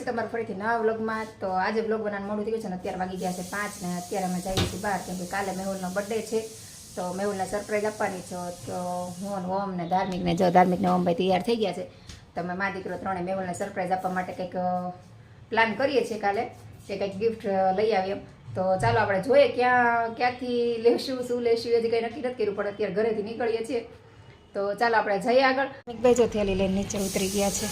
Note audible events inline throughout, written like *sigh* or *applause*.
છે તમારું ફરીથી નવા વ્લોગમાં તો આજે વ્લોગ બનાવવાનું મોડું થઈ ગયું છે ને અત્યારે વાગી ગયા છે પાંચ ને અત્યારે અમે જઈએ છીએ બહાર, કેમ કે કાલે મેહુલનો બર્થડે છે, તો મેહુલને સરપ્રાઈઝ આપવાની છો. તો હું ઓમ ને ધાર્મિક ને જો ધાર્મિક ને ઓમભાઈ તૈયાર થઈ ગયા છે, તો અમે મા દીકરો ત્રણે મેહુલને સરપ્રાઈઝ આપવા માટે કંઈક પ્લાન કરીએ છીએ કાલે કે કંઈક ગિફ્ટ લઈ આવીએ તો ચાલો આપણે જોઈએ ક્યાં, ક્યાંથી લેશું, શું લેશું, હજી કંઈ નક્કી નથી કર્યું, પણ અત્યારે ઘરેથી નીકળીએ છીએ. તો ચાલો આપણે જઈએ આગળ. ભાઈ જો થેલી લઈને નીચે ઉતરી ગયા છે.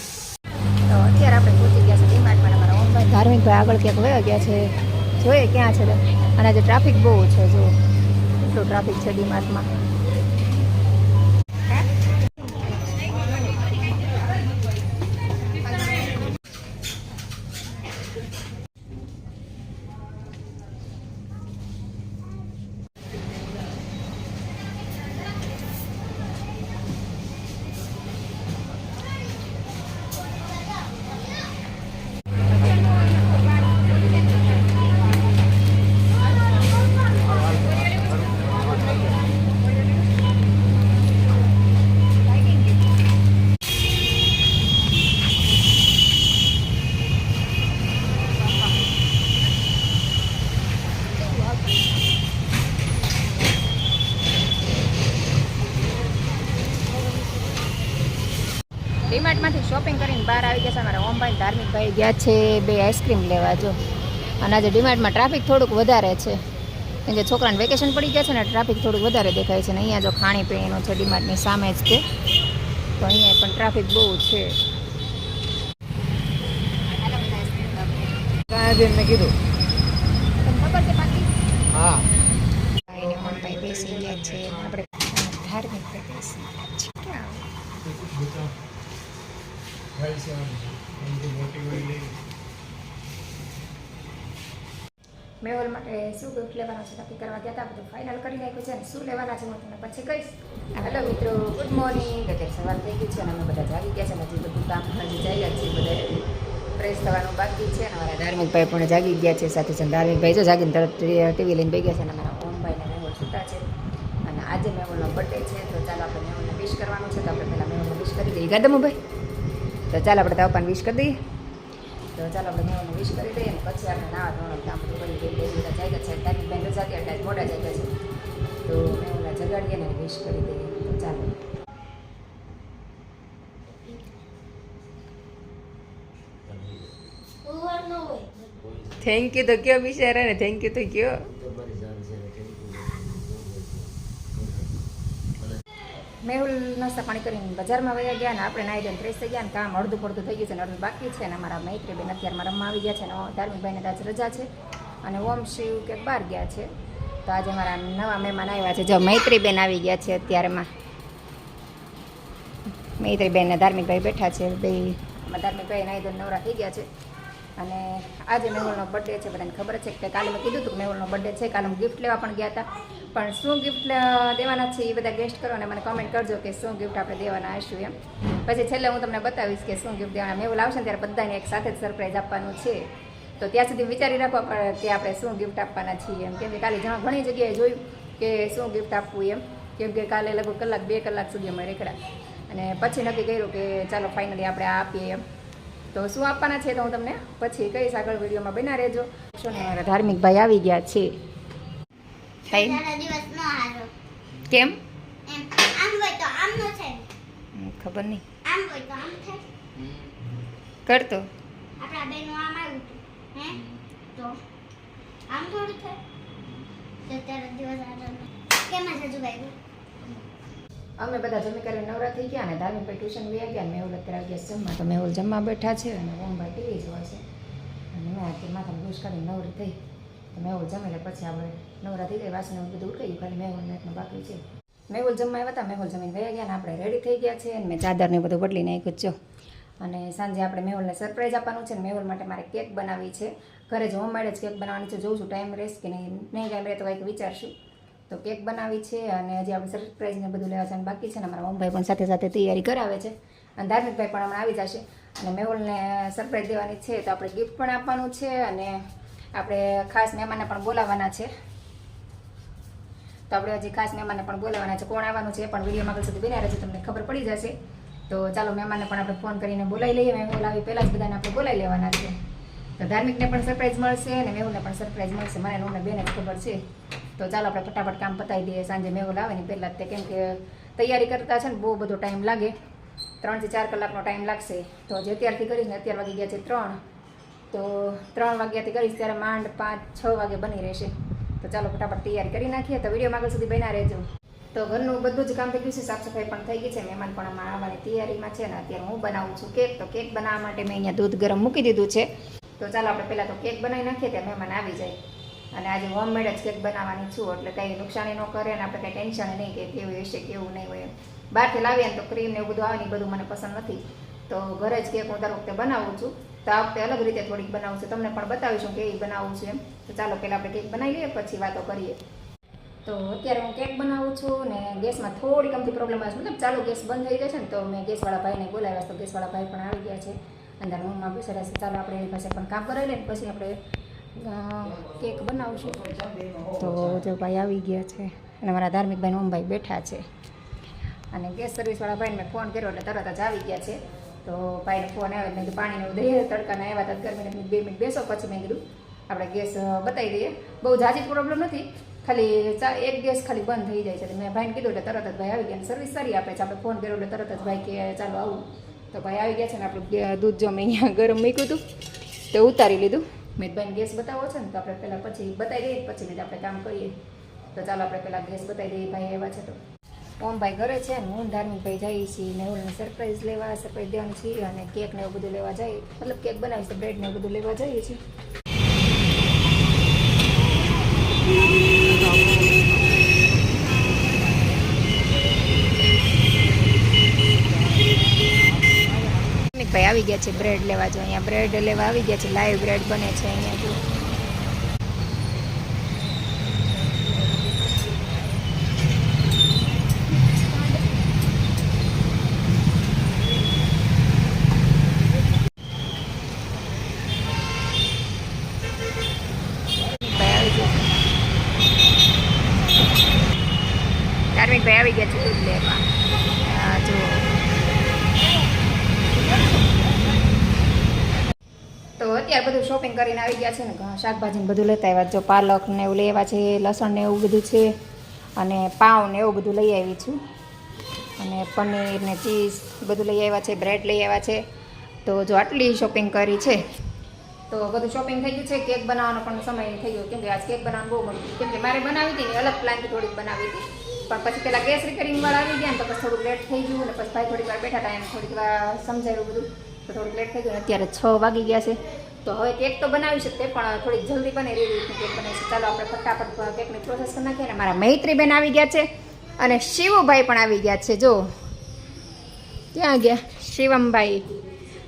તો અત્યારે આપણે પહોંચી ગયા છે ડીમાર્ટમાં અમારા ઓમભાઈ ધાર્મિકભાઈ આગળ ક્યાંક વયા ગયા છે, જોઈએ ક્યાં છે. અને આજે ટ્રાફિક બહુ છે જો એટલું ટ્રાફિક છે ડીમાર્ટમાં ને ગયા છે બે આઈસ્ક્રીમ લેવા જો. અને આજે ડીમાર્ટમાં ટ્રાફિક થોડુંક વધારે છે. કેમ કે છોકરાને વેકેશન પડી ગયા છે ને ટ્રાફિક થોડુંક વધારે દેખાય છે ને અહીંયા જો ખાણી પીણીનું છે ડીમાર્ટની સામે જ છે તો અહીંયા પણ ટ્રાફિક બહુ છે. મેં કીધું. હા. બેસી ગયા છે. આપણે છે માટે શું ગિફ્ટ લેવાનું છે? નક્કી કરવા ગયા હતા, બધું ફાઇનલ કરી નાખ્યું છે અને શું લેવાના છે હું તમને પછી કહીશ. હેલો મિત્રો ગુડ મોર્નિંગ અત્યારે સવાર થઈ ગઈ છે અને અમે બધા જાગી ગયા છે અને હજી બધું કામ હજી ચાલ્યા છે, બધા ફ્રેશ થવાનું બાકી છે અને અમારા ધાર્મિકભાઈ પણ જાગી ગયા છે, સાથે સાથે ધાર્મિકભાઈ જો જાગીને તરત ટીવી લઈને બેસી ગયા છે અને અમારા ઓમભાઈને મેવલ છૂટા છે. અને આજે મેહોલનો બર્થડે છે, તો ચાલો આપણે મેવલને વિશ કરવાનું છે, તો આપણે પહેલાં મેવલને વિશ કરી દઈએ. ગાદમુભાઈ? તો ચાલો આપણે તાપાને વિશ કરી દઈએ. તો ચાલો આપણે મેવલને વિશ કરી દઈએ અને પછી આપણે નાવા ધોવાનું કામ બધું કરી દઈએ. બધા જાગ્યા છે. તારી બેન રજા ત્યાં મોટા આજ જાય જાગ્યા છે. તો મેં જગાડીએ ને વિશ કરી દઈએ. તો ચાલો. થેન્ક યુ તો કયો બિચારા ને થેન્ક યુ તો કયો. નાસ્તા પાણી કરીને બજારમાં વયા ગયા ને આપણે નાઈ ધોઈને ફ્રેશ થઈ ગયા ને કામ અડધું પડધું થઈ ગયું છે ને અડધું બાકી છે અને અમારા મૈત્રીબેન અત્યારમાં રમવા આવી ગયા છે અને ધાર્મિકભાઈને આજ રજા છે. અને ઓમ શિવ કે બહાર ગયા છે. તો આજે અમારા નવા મહેમાન આવ્યા છે. જો મૈત્રીબેન આવી ગયા છે અત્યારમાં. મૈત્રીબેન ને ધાર્મિકભાઈ બેઠા છે. બે ધાર્મિકભાઈ નાઈ ધોઈને નવરા થઈ ગયા છે. અને આજે મેહુલનો બર્થડે છે બધાને ખબર છે કે કાલે મેં કીધું હતું કે મેહુલનો બર્થડે છે. કાલે હું ગિફ્ટ લેવા પણ ગયા હતા. પણ શું ગિફ્ટ દેવાના છે એ બધા ગેસ્ટ કરો અને મને કમેન્ટ કરજો કે શું ગિફ્ટ આપણે દેવાના હશું એમ. પછી છેલ્લે હું તમને બતાવીશ કે શું ગિફ્ટ દેવાના. મેવું આવશે ને ત્યારે બધાને એક સાથે જ સરપ્રાઈઝ આપવાનું છે. તો ત્યાં સુધી વિચારી રાખવા પડે કે આપણે શું ગિફ્ટ આપવાના છીએ એમ. કેમ કે કાલે ઘણા ઘણી જગ્યાએ જોયું કે શું ગિફ્ટ આપવું એમ. કેમ કે કાલે લગભગ કલાક, બે કલાક સુધી અમે રેખડા. અને પછી નક્કી કર્યું કે ચાલો ફાઇનલી આપણે આપીએ એમ. તો શું આપવાના છે તો હું તમને પછી કહીશ. આગળ વિડીયોમાં બના રહેજો. શું મારા ધાર્મિક ભાઈ આવી ગયા છે. ટાઈમ તારો દિવસ કેમ? એમ આમ તો આમ થાય. હમ, ખબર નહીં. આમ આમ થાય. કરતો. આપણા બેનું આમ આવ્યું હતું. હે? તો આમ થોડું થાય. તો દિવસ હારો કેમ હજુ ભાઈ? અમે બધા જમી કરીને નવરા થઈ ગયા અને ધાર્મિક ભાઈ ટ્યુશન વયા ગયા અને મેહુલ અત્યારે ગયા જમવા તો મેહુલ જમવા બેઠા છે અને ઓમભાઈ ટીવી જોવા છે. અને મેં આજે માથા ડૂસ કરી નવરી થઈ. મેહુલ જમી લે પછી આપણે નવરા થઈ ગયા, વાસણ બધું ઉઠાયું ખાલી મેહુલ એકનું બાકી છે. મેહુલ જમવા આવ્યા હતા મેહુલ જમીને ગયા ગયા ને આપણે રેડી થઈ ગયા છે, અને મેં ચાદરને બધું બદલી નાખ્યું જો. અને સાંજે આપણે મેહુલને સરપ્રાઈઝ આપવાનું છે અને મેહુલ માટે મારે કેક બનાવી છે. ઘરે જ હોમમેડ જ કેક બનાવવાની છે, જોઉં છું ટાઈમ રહેશે કે નહીં નહીં ટાઈમ રહે તો કંઈક વિચારશું. તો કેક બનાવી છે, અને હજી આપણે સરપ્રાઈઝને બધું લેવા છે અને બાકી છે, ને મારા ઓમભાઈ પણ સાથે સાથે તૈયારી કરાવે છે. અને ધાર્મિકભાઈ પણ હમણાં આવી જશે. અને મેહુલને સરપ્રાઈઝ દેવાની છે, તો આપણે ગિફ્ટ પણ આપવાનું છે, અને આપણે ખાસ મહેમાનને પણ બોલાવવાના છે. તો આપણે હજી ખાસ મહેમાનને પણ બોલાવવાના છે. કોણ આવવાનું છે પણ વિડીયોમાં આગળ સુધી બન્યા રહેશે તમને ખબર પડી જશે. તો ચાલો મહેમાનને પણ આપણે ફોન કરીને બોલાવી લઈએ. મેહુલ આવી પહેલાં જ બધાને આપણે બોલાવી લેવાના છે. તો ધાર્મિકને પણ સરપ્રાઈઝ મળશે અને મેહુલને પણ સરપ્રાઈઝ મળશે. મને અમને બેને ખબર છે. તો ચાલો આપણે ફટાફટ કામ પતાવી દઈએ. સાંજે મેહુલ આવે ને પહેલાં તે કેમ કે તૈયારી કરતા છે ને બહુ બધો ટાઈમ લાગે. ત્રણથી ચાર કલાકનો ટાઈમ લાગશે. તો જે અત્યારથી કરીને અત્યાર વાગી ગયા છે ત્રણ. તો ત્રણ વાગ્યાથી કરીશ ત્યારે માંડ પાંચ, છ વાગે બની રહેશે. તો ચાલો ફટાફટ તૈયારી કરી નાખીએ. તો વીડિયો આગળ સુધી બન્યા રહેજો. તો ઘરનું બધું જ કામ થઈ ગયું છે. સાફ સફાઈ પણ થઈ ગઈ છે. મહેમાન પણ અમારા આવવાની તૈયારીમાં છે ને અત્યારે હું બનાવું છું કેક. તો કેક બનાવવા માટે મેં અહીંયા દૂધ ગરમ મૂકી દીધું છે. તો ચાલો આપણે પહેલાં તો કેક બનાવી નાખીએ, ત્યાં મહેમાન આવી જાય. અને આજે હોમમેડ જ કેક બનાવવાની છું, એટલે કંઈ નુકસાની ન કરે અને આપણે કંઈ ટેન્શન નહીં કે કેવું હશે, કેવું નહીં હોય. બહારથી લાવીએ ને તો ક્રીમ ને એવું બધું આવે બધું મને પસંદ નથી. તો ઘરે જ કેક હું દર વખતે બનાવું છું. તો આ વખતે અલગ રીતે થોડીક બનાવું છું. તમને પણ બતાવીશું કે એ બનાવું છે એમ. તો ચાલો, પહેલાં આપણે કેક બનાવી લઈએ, પછી વાતો કરીએ. તો અત્યારે હું કેક બનાવું છું ને ગેસમાં થોડીક અમથી પ્રોબ્લેમ આવે છે. મતલબ ચાલુ ગેસ બંધ થઈ જશે ને તો મેં ગેસવાળા ભાઈને બોલાવ્યા છે. તો ગેસવાળા ભાઈ પણ આવી ગયા છે. અંદર રૂમમાં બેસેલા છે. ચાલો, આપણે એની પાસે પણ કામ કરાવી લઈએ પછી આપણે કેક બનાવશું. તો જો ભાઈ આવી ગયા છે અને મારા ધાર્મિક ભાઈ ઓમભાઈ બેઠા છે. અને ગેસ સર્વિસવાળા ભાઈને મેં ફોન કર્યો એટલે તરત જ આવી ગયા છે. તો ભાઈને ફોન આવ્યો, મેં કીધું, પાણીને દઈએ તડકાને આવ્યા હતા ગરમીને મેં બે મિનિટ બેસો, પછી મેં કીધું, આપણે ગેસ બતાવી દઈએ. બહુ જાજી પ્રોબ્લેમ નથી, ખાલી એક ગેસ ખાલી બંધ થઈ જાય છે. મેં ભાઈને કીધું, એટલે તરત જ ભાઈ આવી ગયા સર્વિસ સારી આપે છે, આપણે ફોન કર્યો એટલે તરત જ ભાઈ કે, ચાલો આવું. તો ભાઈ આવી ગયા છે ને, આપણું દૂધ જો મેં અહીંયા ગરમ મૂક્યું હતું, તો ઉતારી લીધું. મેં ભાઈને ગેસ બતાવો છે ને, તો આપણે પહેલાં પછી બતાવી દઈએ, પછી આપણે કામ કરીએ. તો ચાલો, આપણે પહેલાં ગેસ બતાવી દઈએ, ભાઈ એવા છે તો. ઓમ ભાઈ ઘરે છે ને હું ધાર્મિક ભાઈ જઈએ છીએ ને ઓલને સરપ્રાઈઝ લેવા સરપ્રાઈઝ દેવાનું છીએ અને કેક ને એવું બધું લેવા જઈએ મતલબ કેક બનાવીશ તો બ્રેડ ને એવું બધું લેવા જઈએ છીએ. ભાઈ આવી ગયા છે બ્રેડ લેવા જો અહીંયા. બ્રેડ લેવા આવી ગયા છે લાઈવ બ્રેડ બને છે અહીંયા જો ધાર્મિક ભાઈ આવી ગયા છે દૂધ લેવા આ જો તો અત્યારે બધું શોપિંગ કરીને આવી ગયા છે ને શાકભાજી બધું લેતા આવ્યા જો પાલક ને એવું લેવા છે, લસણ ને એવું બધું છે, અને પાઉં ને એવું બધું લઈ આવી છું. અને પનીર ને ચીઝ બધું લઈ આવ્યા છે, બ્રેડ લઈ આવ્યા છે. તો જો આટલી શોપિંગ કરી છે, તો બધું શોપિંગ થઈ ગયું છે. કેક બનાવવાનો પણ સમય થઈ ગયો. કેમ કે આજ કેક બનાવવાનું બહુ ગમ્યું કેમ કે મારે બનાવી હતી ને અલગ પ્લાનથી થોડીક બનાવી હતી. પણ પછી પેલા ગેસ રિપેરિંગ વાળા આવી ગયા ને, તો પછી થોડુંક લેટ થઈ ગયું ને પછી ભાઈ થોડીક વાર બેઠા હતા, એમ થોડીક વાર સમજાયું બધું. તો થોડુંક લેટ થઈ ગયું અત્યારે છ વાગી ગયા છે. તો હવે કેક તો બનાવી શકીએ, પણ થોડીક જલ્દી બને એવી રીતનું કેક બનાવી છે ચાલો આપણે ફટાફટ કેકની પ્રોસેસ કરી નાખીએ અને મારા મૈત્રીબેન આવી ગયા છે અને શિવુભાઈ પણ આવી ગયા છે. જો, ક્યાં ગયા? શિવમભાઈ.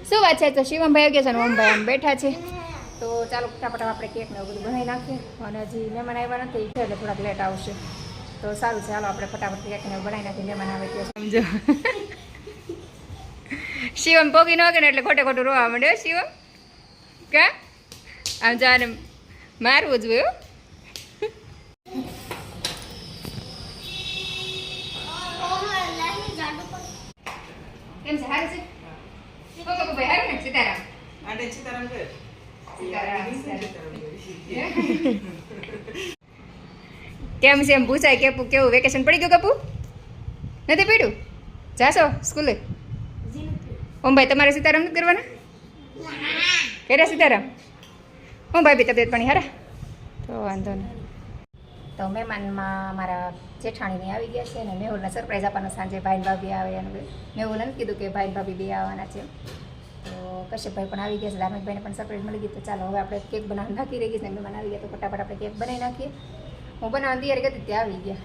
શું વાત છે? તો શિવમભાઈ આવી ગયા છે અને ઓમભાઈ આમ બેઠા છે. તો ચાલો ફટાફટ આપણે કેકને એવું બધું બનાવી નાખીએ. અને હજી મહેમાન આવ્યા નથી, એટલે થોડાક લેટ આવશે. તો સારું ચાલો આપણે ફટાફટ કેકને બનાવી નાખીએ. મહેમાન આવે ત્યાં સમજો. *laughs* શિવમ પોગી ન કે એટલે ખોટે ખોટું રોવા માંડ્યો શિવમ કા? આમ જવાને મારવું જોયું હોય કેમ છે? હારું છે? કોકો ભાઈ હારું ને? સીતારામ. આને સીતારામ કર. સીતારામ સીતારામ કર. કેમ છે? એમ પૂછાય કેપુ કેવું વેકેશન પડી ગયું કપુ નથી પડ્યું? જાશો સ્કૂલે? ઓમ ભાઈ તમારે સીતારામ નથી કરવાના? કર્યા સીતારામ? હું બી તબિયત પાણી હારા? તો વાંધો નહીં. તો મહેમાનમાં મારા જેઠાણીની આવી ગયા છે અને મેહુલને સરપ્રાઈઝ આપવાના સાંજે ભાઈ ભાભી આવે અને મેહુલ નથી કીધું કે ભાઈ ભાભી બે આવવાના છે. તો કશ્યપભાઈ પણ આવી ગયા છે ધાર્મિકભાઈને પણ સરપ્રાઈઝ મળી ગઈ. તો ચાલો, હવે આપણે કેક બનાવવાનું બાકી રહી ગઈ છે મહેમાન આવી ગયા તો ફટાફટ આપણે કેક બનાવી નાખીએ. હું બનાવવાની તૈયારી કરતી ત્યાં આવી ગયા.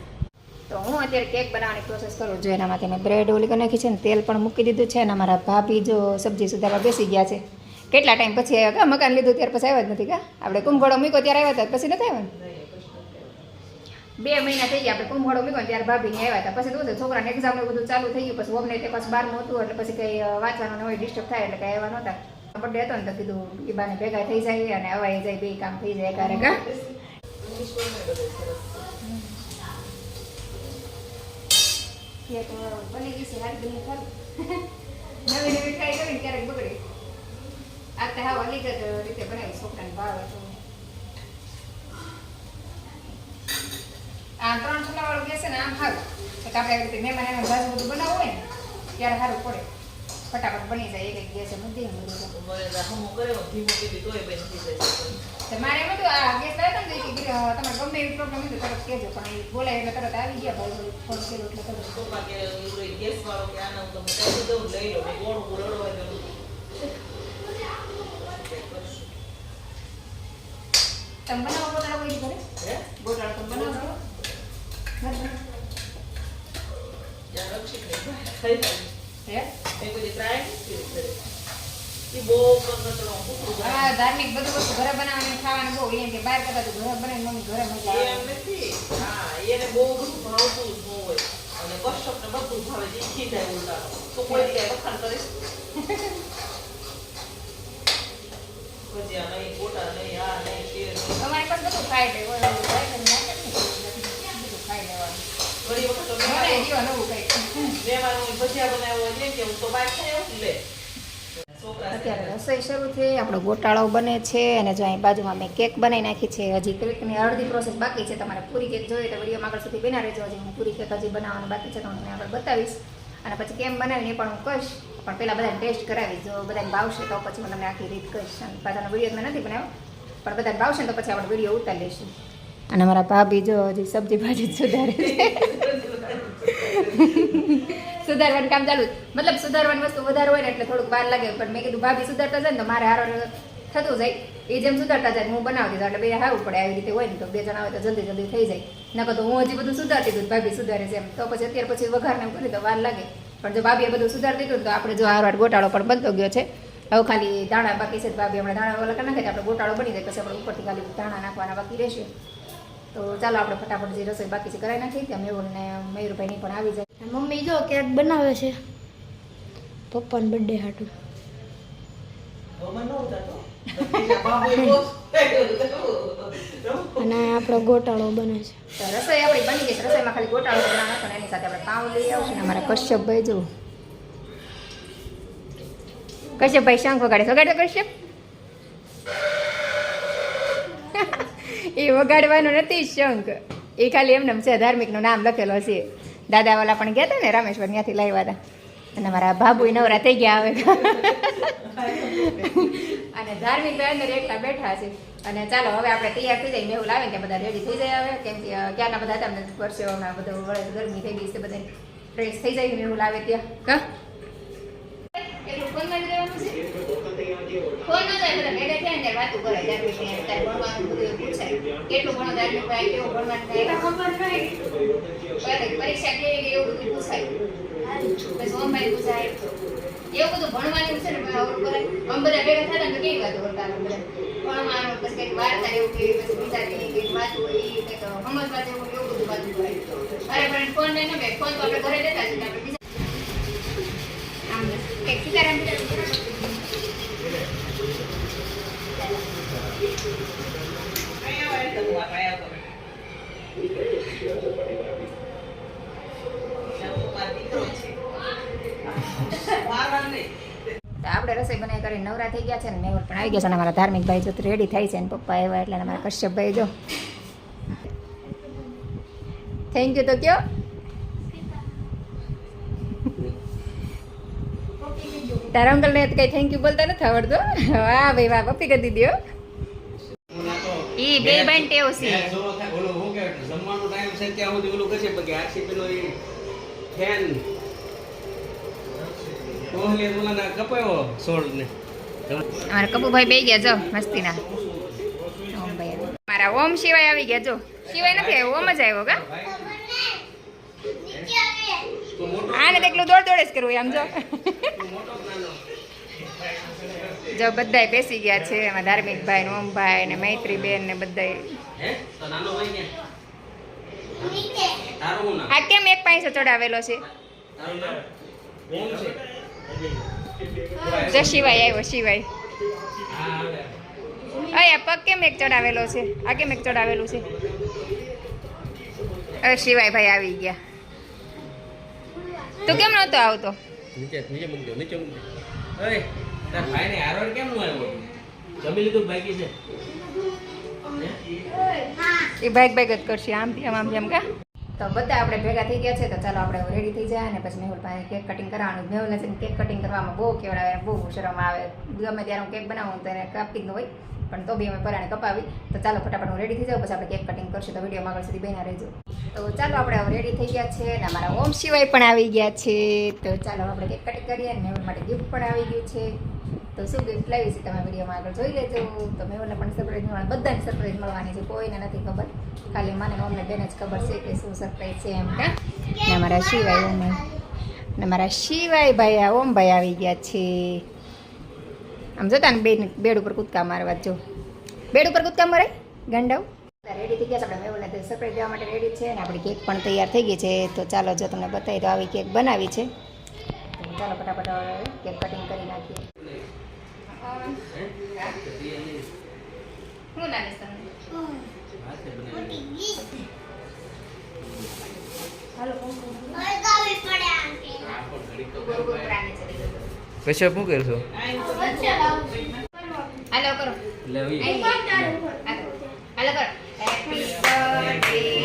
તો હું અત્યારે કેક બનાવવાની પ્રોસેસ કરું છું. એના માટે મેં બ્રેડ ઓલી નાખી છે ને તેલ પણ મૂકી દીધું છે અને મારા ભાભી જો સબ્જી સુધારવા બેસી ગયા છે. કેટલા ટાઈમ પછી આવ્યા કા? મકાન લીધું ત્યાર પછી આવ્યા જ નથી કા? આપણે કુંભોળો મૂક્યો ત્યારે આવ્યા હતા પછી નથી આવ્યા? બે મહિના થઈ ગયા આપણે કુંભોળો મૂક્યો ત્યારે ભાભીને આવ્યા હતા. પછી શું છોકરાને એક્ઝામ બધું ચાલુ થઈ ગયું. પછી ઓમને તે પાછું બારમું હતું એટલે પછી કંઈ વાંચવાનું હોય ડિસ્ટર્બ થાય એટલે કંઈ આવ્યા નહોતા. બર્થડે હતો ને તો કીધું એ બાને ભેગા થઈ જાય અને અવાઈ જાય બે કામ થઈ જાય ક્યારેક બની ગઈ છે હારી બની ખરું. *laughs* નવી નવી ટ્રાય કરીને ક્યારેક બગડે. આ તે હાવ અલીગઢ રીતે બનાવી છોકરાને ભાવે તો. આ ત્રણ ચૂલા વાળું છે ને આમ સારું તો આપણે આવી રીતે મહેમાન એનું જાજુ બધું બનાવવું હોય ને ત્યારે સારું પડે. ફટાફટ બની જાય એક એક ગેસે બધી બધું. મને તો હમું કરે હું ધીમું કીધું તોય બેન થઈ જાય. તો મારે એમ હતું આ ગેસ લાવ્યા ને કે તમારે ગમે એવી પ્રોબ્લેમ હોય તરત કહેજો પણ એ બોલાય એટલે તરત આવી ગયા ભાઈ ફોન કર્યો એટલે તરત. ગેસ વાળો કે આને હું તમને કહી દઉં લઈ લો ગોળ ગોળ રડવા દઉં તમે બનાવો ગોટાળો કોઈ ગોટાળો તમે બનાવો ધાર્મિક બધું વસ્તુ ઘરે બનાવવાનું ખાવાનું બહુ એમ કે બહાર કરતા તો ઘરે બનાવીને મમ્મી ઘરે મજા આવે નથી હા એને બહુ બધું ભાવતું જ હોય અને કશ્યપ ને બધું ભાવે જે ખીજાય ઉલટા તો કોઈ વખાણ કરીશ ભજીયા નહીં ગોટા નહીં આ નહીં તે નહીં. અમારી બધું ખાઈ લે ખાઈ લે market ની બધું ખાઈ લેવાનું. ઘણી વખત તો મને નવું કંઈક મહેમાનો ભજીયા બનાવ્યા હોય કે હું તો બહાર ખાઈ લે. અત્યારે રસોઈ શરૂ થઈ આપણો ગોટાળો બને છે અને જો અહીં બાજુમાં મેં કેક બનાવી નાખી છે હજી કેકની અડધી પ્રોસેસ બાકી છે તમારે પૂરી કેક જોઈએ તો વિડીયોમાં આગળ સુધી બના રહેજો હજી હું પૂરી કેક હજી બનાવવાનું બાકી છે તો હું તમને આગળ બતાવીશ. અને પછી કેમ બનાવીને પણ હું કહીશ. પણ પહેલાં બધાને ટેસ્ટ કરાવી. જો બધાને ભાવશે તો પછી હું તમને આખી રીત કહીશ. અને પાછાનો વીડિયો મેં નથી બનાવ્યો. પણ બધાને ભાવશે તો પછી આપણે વીડિયો ઉતારી લઈશું. અને મારા ભાભી જો હજી સબ્જી ભાજી સુધારે છે. સુધારવાનું કામ ચાલુ. મતલબ સુધારવાની વસ્તુ વધારે હોય ને એટલે થોડુંક વાર લાગે. પણ મેં કીધું ભાભી સુધારતા જાય ને તો મારે હારો થતું જાય. એ જેમ સુધારતા જાય હું બનાવતી એટલે બે હારું પડે આવી રીતે હોય ને તો બે જણા હોય તો જલ્દી જલ્દી થઈ જાય. નકર તો હું હજી બધું સુધારતી હતું ભાભી સુધારે છે એમ. તો પછી અત્યારે પછી વઘારને ને કરી તો વાર લાગે. પણ જો ભાભીએ બધું સુધારી દીધું ને તો આપણે જો હારવાડ ગોટાળો પણ બનતો ગયો છે. હવે ખાલી દાણા બાકી છે તો ભાભી હમણાં દાણા વાળા નાખે તો આપણે ગોટાળો બની જાય. પછી આપણે ઉપરથી ખાલી દાણા નાખવાના બાકી રહેશે. તો ચાલો આપણે ફટાફટ જે રસોઈ બાકી છે કરાવી નાખીએ ત્યાં મેહુલ ને મયુરભાઈની પણ આવી જાય. મમ્મી જો ક્યાંક બનાવે છે. પપ્પાને બર્થડે હાટું. અને આપણો ગોટાળો બને છે. રસોઈ આપણી બની ગઈ છે રસોઈમાં ખાલી ગોટાળો બનાવવાનો હતો એની સાથે આપણે પાઉં લઈ આવશું ને અમારા કશ્યપભાઈ જો કશ્યપભાઈ શંખ વગાડે વગાડે કશ્યપ. એ વગાડવાનું નથી શંખ. એ ખાલી એમને છે ધાર્મિકનું નામ લખેલો છે. દાદાવાલા પણ ગયા હતા ને રામેશ્વર ત્યાંથી લાવ્યા હતા. અને મારા બાબુ નવરા થઈ ગયા હવે. અને ધાર્મિક ભાઈ અંદર એકલા બેઠા છે. અને ચાલો હવે આપણે તૈયાર થઈ જાય મેહુલ આવે કે બધા રેડી થઈ જાય હવે? કેમ કે ક્યાંના બધા તમને વર્ષે હમણાં બધું વળે ગરમી થઈ ગઈ છે બધા ફ્રેશ થઈ જાય મેહુલ આવે ત્યાં. કા? એટલું ફોનમાં જ રહેવાનું છે ફોન ન જાય બધા ભેગા થયા ને ત્યારે કરે. ધાર્મિક ને તારે ભણવાનું બધું પૂછાય કેટલું ભણો ધાર્મિક ભાઈ કેવું ભણવાનું થાય એના ખબર નહીં બરાબર, પરીક્ષા કેવી ગઈ એવું બધું પૂછાય. પછી સોમવારે પૂછાય એવું બધું ભણવાનું છે ને આમ બધા ભેગા થતા તો કેવી વાતો કરતા અમે ભણવાનું પછી કંઈક એવું કે પછી બીજા કંઈક કંઈક હોય એ કંઈક એવું બધું વાતું પણ ફોન ને ફોન તો આપણે ઘરે જ આપણે બીજા આમ કંઈક સીતારામ સીતારામ બરાબર. અહીંયા આવે તો હું આ પાયા કરું. ત્યાં મારો દીકરો છે. મારવાનું નહીં. તો આપણે રસોઈ બનાવી કરી નવરા થઈ ગયા છે ને મેવર પણ આવી ગયા છે અને મારા ધાર્મિક ભાઈ જો રેડી થાય છે ને પપ્પા એવા એટલે અમારા મારા કશ્યપભાઈ જો. થેન્ક યુ તો કયો તારા અંકલ ને કઈ થેન્ક યુ બોલતા નથી આવડતું. વાહ ભાઈ, વાહ, પપ્પી કરી દીધો ઈ બે બેન ટેવ છે. ફેન અમારા કપુભાઈ બે ગયા જો મસ્તીના. ઓમ ભાઈ. મારા ઓમ શિવાય આવી ગયા જો. શિવાય નથી આવ્યો ઓમ જ આવ્યો કા? આને તો એકલું દોડ દોડ જ કરવું આમ જો. જ બધાય બેસી ગયા છે એમાં ધાર્મિક ભાઈ ને ઓમભાઈ ને મૈત્રી બેન ને. બધાય ભાઈ આ કેમ એક પાંચસો ચડાવેલો ઓમ છે. જો શિવાય આવ્યો શિવાય. હા આવે અહીંયા પગ કેમ એક ચડાવેલો છે? આ કેમ એક ચડાવેલું છે? હવે શિવાય ભાઈ આવી ગયા. તું કેમ નહોતો આવતો? નીચે નીચે મૂકજો નીચે મૂકજો ઓય તાર ભાઈને હારવાડ કેમ નું આવ્યો? જમી લીધું બાકી છે? હે? હા એ બાઈક બાઈક જ કરશે આમથી આમ આમથી આમ કા? તો બધા આપણે ભેગા થઈ ગયા છે, તો ચાલો આપણે રેડી થઈ જાય અને પછી મેહુલ પાસે કેક કટિંગ કરવાનું. મેહુલ છે કેક કટિંગ કરવામાં બહુ કેવડાવે, બહુ શરમ આવે. ગમે ત્યારે હું કેક બનાવું, તો એને કાપી જ હોય. પણ તો બી અમે પરાણે કપાવી. તો ચાલો ફટાફટ હું રેડી થઈ જાઉં, પછી આપણે કેક કટિંગ કરશું. તો વિડીયોમાં આગળ સુધી બહેના રહેજો. તો ચાલો આપણે હવે રેડી થઈ ગયા છે અને અમારા ઓમ સિવાય પણ આવી ગયા છે. તો ચાલો આપણે કેક કટિંગ કરીએ અને મેહુલ માટે ગિફ્ટ પણ આવી ગયું છે. તો શું ગિફ્ટ લાવી છે તમે વિડીયોમાં આગળ જોઈ લેજો. તો મેહુલને પણ સરપ્રાઈઝ મળવાની બધાને સરપ્રાઈઝ મળવાની છે, કોઈને નથી ખબર. ખાલી મને મમ્મી બેને જ ખબર છે કે શું સરપ્રાઈઝ છે એમ કે. ને અમારા શિવાય ઓમ ને મારા શિવાય ભાઈ ઓમ ભાઈ આવી ગયા છે. આમ જોતા ને બેડ બેડ ઉપર કૂદકા મારવા જો. બેડ ઉપર કૂદકા મરાય ગાંડાવ. રેડી થઈ ગયા આપણે મેહુલને તો સરપ્રાઈઝ દેવા માટે રેડી છે અને આપણી કેક પણ તૈયાર થઈ ગઈ છે. તો ચાલો જો તમને બતાવી તો આવી કેક બનાવી છે. ચાલો ફટાફટ કેક કટિંગ કરી નાખીએ. શું લાગે તમને. કશ્યપ શું કરશો? હાલો કરો. હાલો કરો. હેપી બર્થડે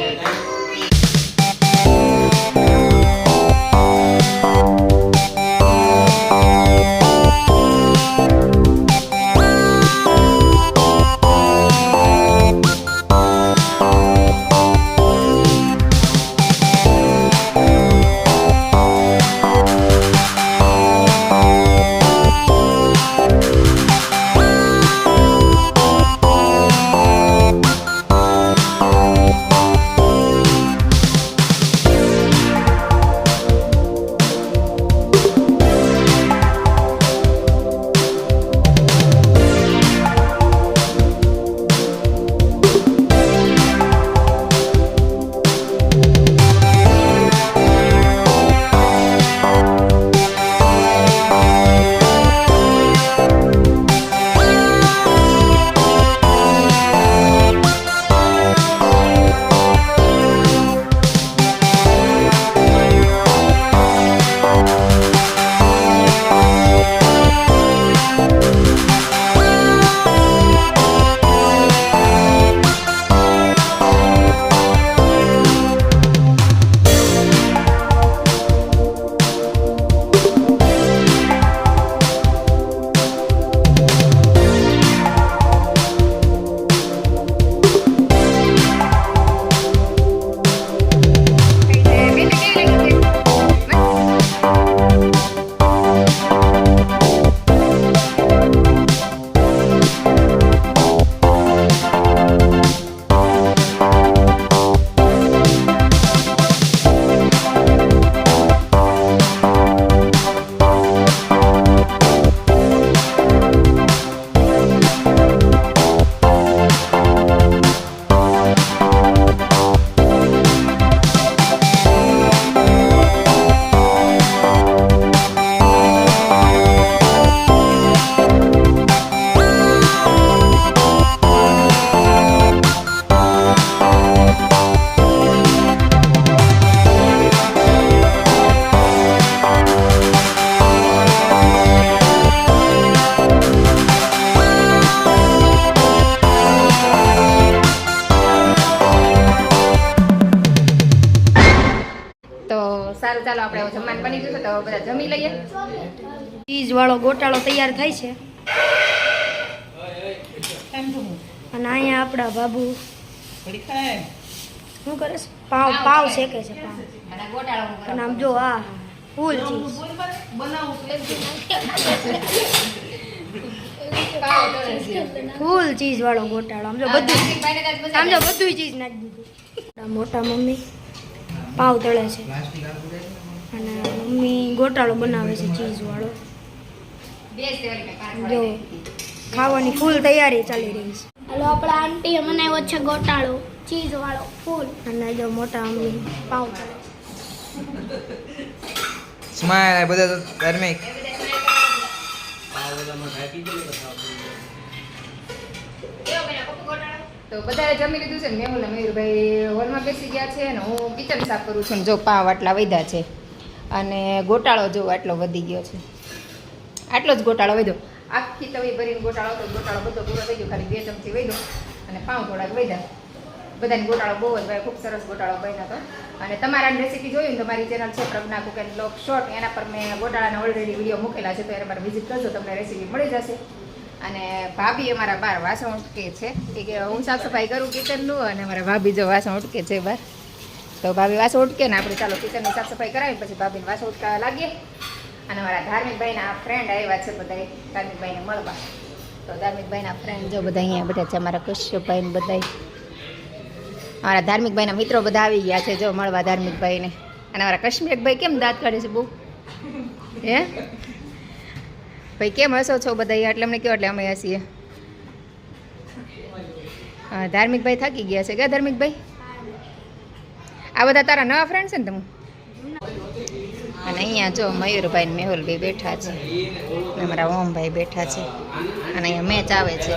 ચીઝ વાળો ગોટાળો તૈયાર થાય છે. અને અહીંયા આપણા બાબુ. શું કરે છે? પાવ પાવ શેકે છે પાવ. અને. આમ જો આ ફૂલ ચીઝ. ફૂલ ચીઝ વાળો ગોટાળો. આમ જો બધું આમ જો બધું ચીઝ નાખી દીધું. મોટા મમ્મી પાવ તળે છે. અને મમ્મી ગોટાળો બનાવે છે ચીઝ વાળો બેસ તે ઓલી કાંઈ પાંચ જો ખાવાની ફૂલ તૈયારી ચાલી રહી છે. હાલો આપણા આંટીએ બનાવ્યો છે ગોટાળો ચીઝ વાળો ફૂલ. અને જો મોટા મમ્મી પાઉ સ્માઈલ આ બધા ધાર્મિક. તો બધાએ જમી લીધું છે ને? મેહુલ મયુરભાઈ હોલમાં બેસી ગયા છે અને હું કિચન સાફ કરું છું ને જો પાવ આટલા વધ્યા છે. અને ગોટાળો જો આટલો વધી ગયો છે. આટલો જ ગોટાળો વધ્યો. આખી તવી ભરીને ગોટાળો હતો, ગોટાળો બધો પૂરો થઈ ગયો, ખાલી બે ચમચી વધ્યો અને પાઉં થોડાક વધ્યા. બધાને ગોટાળો બહુ જ ભાઈ ખૂબ સરસ ગોટાળો બન્યો હતો. અને તમારા રેસીપી જોયું ને તો મારી ચેનલ છે Pragya cook and blog short, એના પર મેં ગોટાળાના ઓલરેડી વીડિયો મૂકેલા છે, તો એના પર વિઝિટ કરજો, તમને રેસીપી મળી જશે. અને ભાભી અમારા બાર વાસણ ઉટકે છે. કે હું સાફ સફાઈ કરું કિચનનું અને મારા ભાભી જો વાસણ ઉટકે છે બહાર. તો ભાભી વાસણ ઉટકે ને આપણે ચાલો કિચનની સાફ સફાઈ કરાવી પછી ભાભીને વાસણ ઉટકાવા લાગીએ. અને મારા ધાર્મિકભાઈના ફ્રેન્ડ આવ્યા છે બધા ધાર્મિકભાઈને મળવા. તો ધાર્મિકભાઈના ફ્રેન્ડ જો બધા અહીંયા બધા છે, અમારા કશ્યપભાઈ ને બધા અમારા ધાર્મિકભાઈના મિત્રો બધા આવી ગયા છે, જો મળવા ધાર્મિકભાઈને. અને અમારા કશ્મીરભાઈ કેમ દાંત કાઢે છે બહુ? હે? ભાઈ કેમ હસો છો બધા એટલે અમને કહો એટલે અમે હસીએ. ધાર્મિકભાઈ થાકી ગયા છે કે ધાર્મિકભાઈ? આ બધા તારા નવા ફ્રેન્ડ છે ને તમે? અને અહીંયા જો મયુરભાઈ ને મેહુલભાઈ બેઠા છે. અમારા ઓમભાઈ બેઠા છે. અને અહીંયા મેચ આવે છે.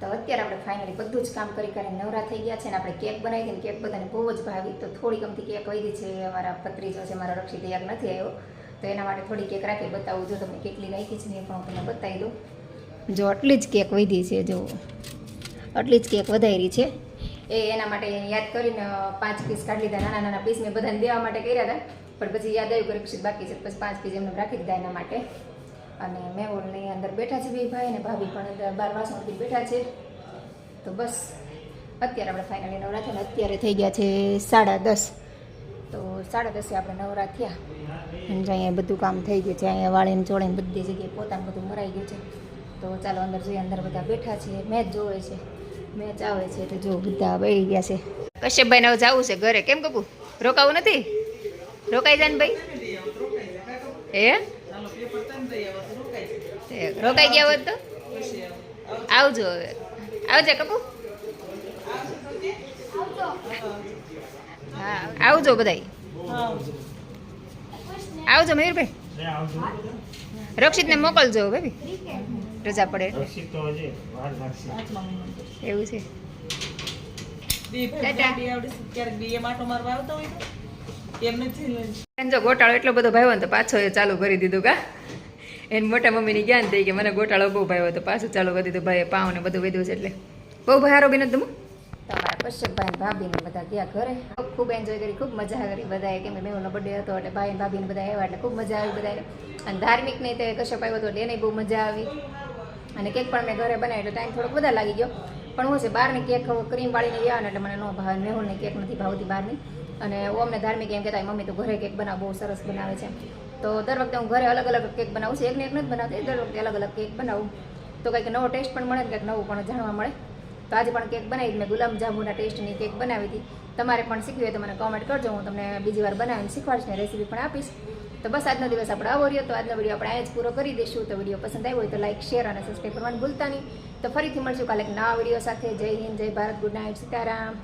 તો અત્યારે આપણે ફાઇનલી બધું જ કામ કરી કરીને નવરા થઈ ગયા છે ને આપણે કેક બનાવી હતી કેક બધાને બહુ જ ભાવી. તો થોડી કમથી કેક વધી છે અમારા પત્રીજો છે, મારા રક્ષી તૈયાર નથી આવ્યો. તો એના માટે થોડી કેક રાખી બતાવું. જો તમને કેટલી રાખી છે ને પણ તમને બતાવી દઉં. જો આટલી જ કેક વધી છે, જો. આટલી જ કેક વધારી છે. એ એના માટે યાદ કરીને પાંચ પીસ કાઢી લીધા, નાના નાના પીસ મેં બધાને દેવા માટે કર્યા હતા. પણ પછી યાદ આવ્યું કે રક્ષિત બાકી છે પછી પાંચ પીસ એમને રાખી દીધા એના માટે. અને મેહુલની અંદર બેઠા છે બે ભાઈ અને ભાભી પણ અંદર બાર વાસણથી બેઠા છે. તો બસ, અત્યારે આપણે ફાઇનલી નવરા થયા અત્યારે થઈ ગયા છે સાડા દસ. તો સાડા દસે આપણે નવરા થયા. અને અહીંયા બધું કામ થઈ ગયું છે, અહીંયા વાળીને ચોળીને બધી જગ્યાએ પોતાનું બધું મરાઈ ગયું છે. તો ચાલો અંદર જોઈએ, અંદર બધા બેઠા છે, મેચ જોવે છે. મેચ આવે છે તો જો બધા બેસી ગયા છે. કશ્યપભાઈને હવે જવું છે ઘરે. કેમ કપુ રોકાવું નથી? રોકાઈ જાય ને ભાઈ? હે? રોકાઈ ગયા હોત તો? આવજો હવે. આવજે કપુ હા આવજો બધાય. આવજો મયુરભાઈ. રક્ષિતને મોકલજો બેબી રજા પડે એવું છે. જો ગોટાળો એટલો બધો ભાવ્યો ને તો પાછો એ ચાલુ કરી દીધું કા. એને મોટા મમ્મીની જ્ઞાન થઈ કે મને ગોટાળો બહુ ભાવ્યો તો પાછું ચાલુ કરી દીધું. ભાઈ પાવ ને બધું વધ્યું છે એટલે. બહુ ભારો બી નથી તમારા કશ્યપભાઈ ને ભાભી ને બધા ગયા ઘરે. ખૂબ એન્જોય કરી ખૂબ મજા કરી બધાએ. કેમ મેહુલનો બર્થડે હતો એટલે ભાઈ ને ભાભી ને બધા આવ્યા એટલે ખૂબ મજા આવી બધાએ. અને ધાર્મિક નહીં તે કશ્યપ આવ્યો હતો એટલે એને બહુ મજા આવી. અને કેક પણ મેં ઘરે બનાવી એટલે ટાઈમ થોડોક વધારે લાગી ગયો. પણ હું છે બહારની કેક ક્રીમ વાળીને ગયા ને એટલે મને ન ભાવે, મેહુલની કેક નથી ભાવતી બહારની. અને અમને ધાર્મિક એમ કહેતા મમ્મી, તો ઘરે કેક બનાવ, બહુ સરસ બનાવે છે. તો દર વખતે હું ઘરે અલગ અલગ કેક બનાવું છું, એકને એક નથી બનાવતી, દર વખતે અલગ અલગ કેક બનાવું. તો કંઈક નવો ટેસ્ટ પણ મળે ને કંઈક નવું પણ જાણવા મળે. તો આજે પણ કેક બનાવી મેં ગુલાબજાંબુના ટેસ્ટની કેક બનાવી હતી. તમારે પણ શીખવી હોય તો મને કોમેન્ટ કરજો, હું તમને બીજી વાર બનાવીને શીખવાડીશ ને રેસીપી પણ આપીશ. તો બસ આજનો દિવસ આપણે આવો રહ્યો. તો આજનો વીડિયો આપણે અહીંયા જ પૂરો કરી દઈશું. તો વીડિયો પસંદ આવ્યો હોય તો લાઈક શેર અને સબસ્ક્રાઈબ કરવાનું ભૂલતા નહીં. તો ફરીથી મળશું કાલે નવા વીડિયો સાથે. જય હિન્દ, જય ભારત, ગુડ નાઇટ, સીતારામ.